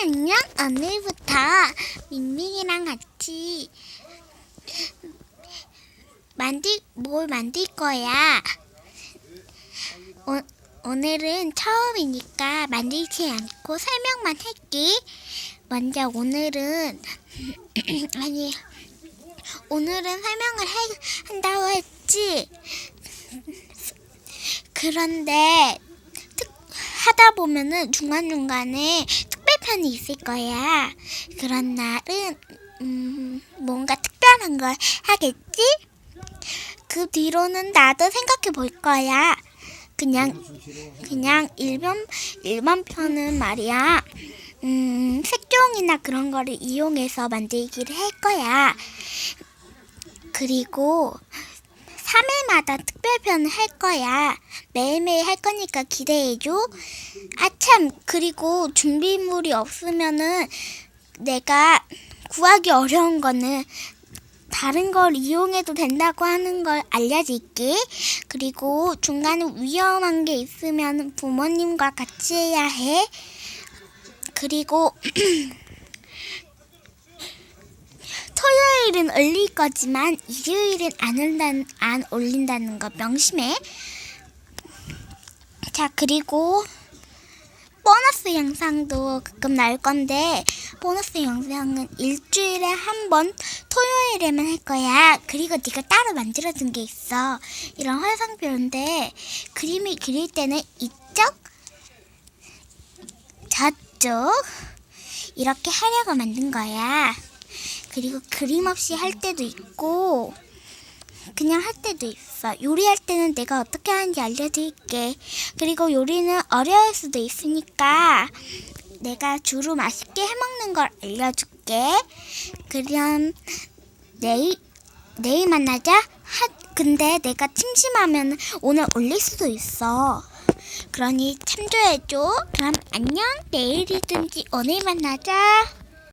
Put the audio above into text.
안녕. 오늘부터 민민이랑 같이 만들 뭘 만들 거야. 오, 오늘은 처음이니까 만들지 않고 설명만 할게. 먼저 오늘은 아니 오늘은 설명을 해, 한다고 했지. 그런데 특, 하다 보면은 중간중간에 특별편이 있을 거야. 그런 날은 음, 뭔가 특별한 걸 하겠지? 그 뒤로는 나도 생각해 볼 거야. 그냥 그냥 일반 일반 편은 말이야. 음, 색종이나 그런 거를 이용해서 만들기를 할 거야. 그리고 3일마다 특별편을 할 거야. 매일매일 할 거니까 기대해줘. 아참, 그리고 준비물이 없으면은 내가 구하기 어려운 거는 다른 걸 이용해도 된다고 하는 걸 알려줄게. 그리고 중간에 위험한 게 있으면 부모님과 같이 해야 해. 그리고 토요일은 올릴 거지만 일요일은 안 올린다는, 안 올린다는 거 명심해. 자, 그리고 보너스 영상도 가끔 나올 건데 보너스 영상은 일주일에 한 번 토요일에만 할 거야. 그리고 네가 따로 만들어둔 게 있어. 이런 화상표인데 그림을 그릴 때는 이쪽, 저쪽 이렇게 하려고 만든 거야. 그리고 그림 없이 할 때도 있고 그냥 할 때도 있어. 요리할 때는 내가 어떻게 하는지 알려드릴게. 그리고 요리는 어려울 수도 있으니까 내가 주로 맛있게 해먹는 걸 알려줄게. 그럼 내일 내일 만나자. 하, 근데 내가 심심하면 오늘 올릴 수도 있어. 그러니 참조해줘. 그럼 안녕. 내일이든지 오늘 만나자.